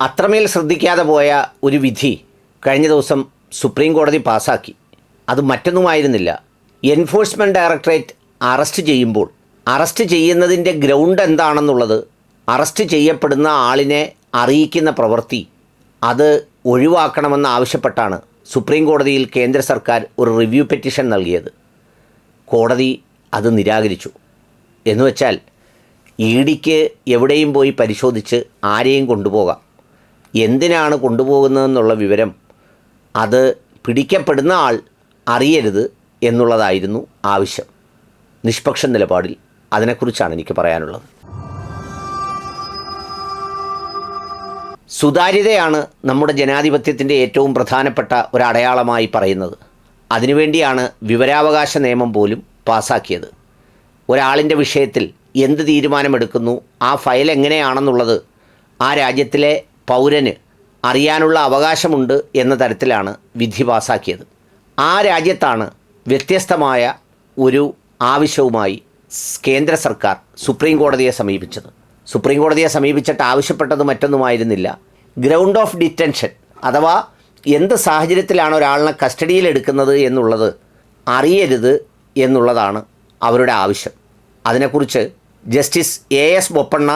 അത്രമേൽ ശ്രദ്ധിക്കാതെ പോയ ഒരു വിധി കഴിഞ്ഞ ദിവസം സുപ്രീം കോടതി പാസാക്കി. അത് മറ്റൊന്നുമായിരുന്നില്ല. എൻഫോഴ്സ്മെന്റ് ഡയറക്ടറേറ്റ് അറസ്റ്റ് ചെയ്യുമ്പോൾ അറസ്റ്റ് ചെയ്യുന്നതിന്റെ ഗ്രൗണ്ട് എന്താണെന്നുള്ളത് അറസ്റ്റ് ചെയ്യപ്പെടുന്ന ആളിനെ അറിയിക്കുന്ന പ്രവൃത്തി അത് ഒഴിവാക്കണമെന്ന് ആവശ്യപ്പെട്ടാണ് സുപ്രീം കോടതിയിൽ കേന്ദ്ര സർക്കാർ ഒരു റിവ്യൂ പെറ്റീഷൻ നൽകിയത്. കോടതി അത് നിരാകരിച്ചു. എന്നുവെച്ചാൽ ഇ ഡിക്ക് എവിടെയും പോയി പരിശോധിച്ച് ആരെയും കൊണ്ടുപോകാം. എന്തിനാണ് കൊണ്ടുപോകുന്നതെന്നുള്ള വിവരം അത് പിടിക്കപ്പെടുന്ന ആൾ അറിയരുത് എന്നുള്ളതായിരുന്നു ആവശ്യം. നിഷ്പക്ഷ നിലപാടിൽ അതിനെക്കുറിച്ചാണ് എനിക്ക് പറയാനുള്ളത്. സുതാര്യതയാണ് നമ്മുടെ ജനാധിപത്യത്തിന്റെ ഏറ്റവും പ്രധാനപ്പെട്ട ഒരു അടയാളമായി പറയുന്നത്. അതിനുവേണ്ടിയാണ് വിവരാവകാശ നിയമം പോലും പാസാക്കിയത്. ഒരാളിന്റെ വിഷയത്തിൽ എന്ത് തീരുമാനമെടുക്കുന്നു ആ ഫയൽ എങ്ങനെയാണെന്നുള്ളത് ആ രാജ്യത്തിലെ പൗരന് അറിയാനുള്ള അവകാശമുണ്ട് എന്ന തരത്തിലാണ് വിധി പാസാക്കിയത്. ആ രാജ്യത്താണ് വ്യത്യസ്തമായ ഒരു ആവശ്യവുമായി കേന്ദ്ര സർക്കാർ സുപ്രീം കോടതിയെ സമീപിച്ചത്. സുപ്രീം കോടതിയെ സമീപിച്ചിട്ട് ആവശ്യപ്പെട്ടത് മറ്റൊന്നുമായിരുന്നില്ല. ഗ്രൗണ്ട് ഓഫ് ഡിറ്റൻഷൻ അഥവാ എന്ത് സാഹചര്യത്തിലാണ് ഒരാളിനെ കസ്റ്റഡിയിൽ എടുക്കുന്നത് എന്നുള്ളത് അറിയരുത് എന്നുള്ളതാണ് അവരുടെ ആവശ്യം. അതിനെക്കുറിച്ച് justice A S Bopanna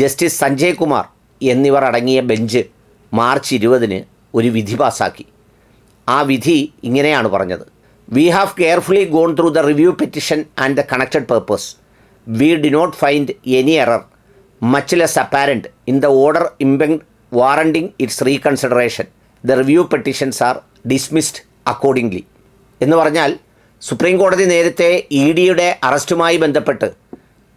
justice Sanjay Kumar എന്നിവർ അടങ്ങിയ ബെഞ്ച് മാർച്ച് ഇരുപതിന് ഒരു വിധി പാസാക്കി. ആ വിധി ഇങ്ങനെയാണ് പറഞ്ഞത്. We have carefully gone through the review petition and the connected papers we did not find any error much less apparent in the order impugned warranting its reconsideration the review petitions are dismissed accordingly എന്ന് പറഞ്ഞാൽ supreme കോടതി നേരത്തെ E ഡിയുടെ അറസ്റ്റുമായി ബന്ധപ്പെട്ട്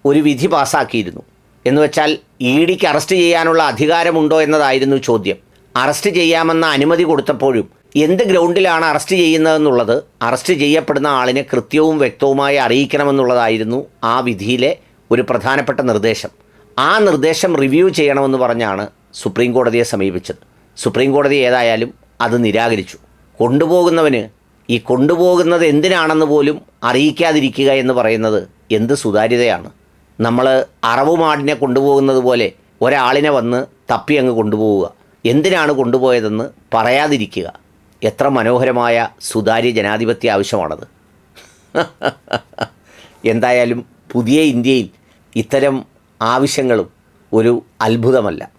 ഒരു വിധി പാസ്സാക്കിയിരുന്നു എന്ന് വെച്ചാൽ ഇ ഡിക്ക് അറസ്റ്റ് ചെയ്യാനുള്ള അധികാരമുണ്ടോ എന്നതായിരുന്നു ചോദ്യം. അറസ്റ്റ് ചെയ്യാമെന്ന അനുമതി കൊടുത്തപ്പോഴും എന്ത് ഗ്രൗണ്ടിലാണ് അറസ്റ്റ് ചെയ്യുന്നതെന്നുള്ളത് അറസ്റ്റ് ചെയ്യപ്പെടുന്ന ആളിനെ കൃത്യവും വ്യക്തവുമായി അറിയിക്കണമെന്നുള്ളതായിരുന്നു ആ വിധിയിലെ ഒരു പ്രധാനപ്പെട്ട നിർദ്ദേശം. ആ നിർദ്ദേശം റിവ്യൂ ചെയ്യണമെന്ന് പറഞ്ഞാണ് സുപ്രീം കോടതിയെ സമീപിച്ചത്. സുപ്രീം കോടതി ഏതായാലും അത് നിരാകരിച്ചു. കൊണ്ടുപോകുന്നവന് ഈ കൊണ്ടുപോകുന്നത് എന്തിനാണെന്ന് പോലും അറിയിക്കാതിരിക്കുക എന്ന് പറയുന്നത് എന്ത് സുതാര്യതയാണ്. നമ്മൾ അറവുമാടിനെ കൊണ്ടുപോകുന്നത് പോലെ ഒരാളിനെ വന്ന് തപ്പി അങ്ങ് കൊണ്ടുപോവുക. എന്തിനാണ് കൊണ്ടുപോയതെന്ന് പറയാതിരിക്കുക. എത്ര മനോഹരമായ സുതാര്യ ജനാധിപത്യ ആവശ്യമാണത്. എന്തായാലും പുതിയ ഇന്ത്യയിൽ ഇത്തരം ആവശ്യങ്ങളും ഒരു അത്ഭുതമല്ല.